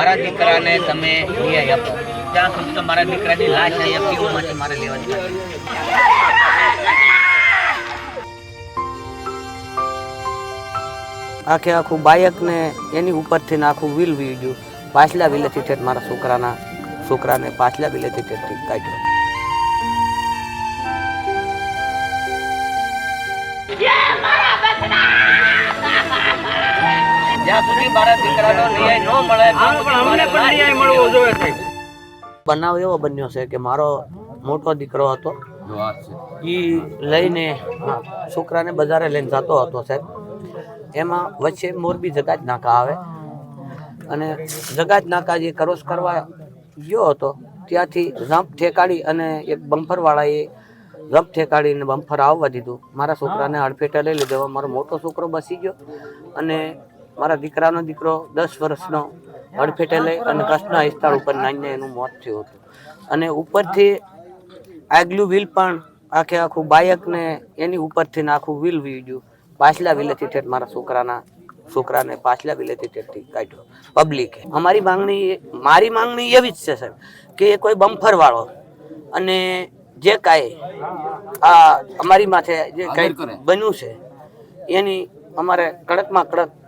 મારા દીકરાને તમે ન્યાય આપો. ત્યાં સુધી તો મારા દીકરાની લાશ અહીંયા માટે મારે લેવાની આખે આખું બાયક ને એની ઉપરથી આખું વ્હીલ વી ગયું પાછલા વિલેથી ઠેઠ મારા છોકરાના છોકરાને પાછલા વિલેથી ઠેઠ કાઢ્યો. બનાવ એવો બન્યો છે કે મારો મોટો દીકરો હતો એ લઈને હા, છોકરાને બજારે લઈને જતો હતો સાહેબ. એમાં વચ્ચે મોરબી જગાજ નાકા આવે. અને જગાજ નાકા જે ક્રોસ કરવા ગયો હતો ત્યાંથી જમ્પ ઠેકાડી અને એક બમ્ફરવાળાએ જમ્પ ઠેકાડીને બમ્ફર આવવા દીધું. મારા છોકરાને હડફેટે લઈ લીધો. મારો મોટો છોકરો બસી ગયો અને મારા દીકરાનો દીકરો દસ વર્ષનો હડફેટે લઈ અને કચ્છના વિસ્તાર ઉપર નાઈને એનું મોત થયું હતું. અને ઉપરથી આગલું વ્હીલ પણ આખે આખું બાયકને એની ઉપરથી આખું વ્હીલ વી ગયું. પાછલા વ્હીલેથી ઠેઠ મારા છોકરાના છોકરાને પાછલા વિલેથી ઠેઠથી કાઢ્યો. પબ્લિકે અમારી માંગણી મારી માંગણી એવી જ છે સાહેબ કે કોઈ બમ્ફર વાળો અને જે કાંઈ આ અમારી માથે જે કાંઈ બન્યું છે એની અમારે કડકમાં કડક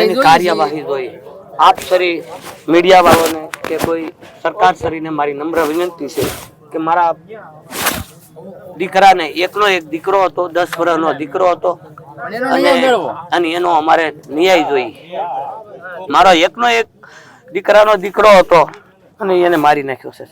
એની- કાર્યવાહી જોઈએ. આપ સરી મીડિયા વાળાને કે કોઈ સરકાર સરીને મારી નમ્ર વિનંતી છે કે મારા દીકરાને એકનો એક દીકરો હતો દસ વર્ષનો દીકરો હતો અને એનો અમારે ન્યાય જોઈએ. મારો એકનો એક દીકરાનો દીકરો હતો અને એને મારી નાખ્યો છે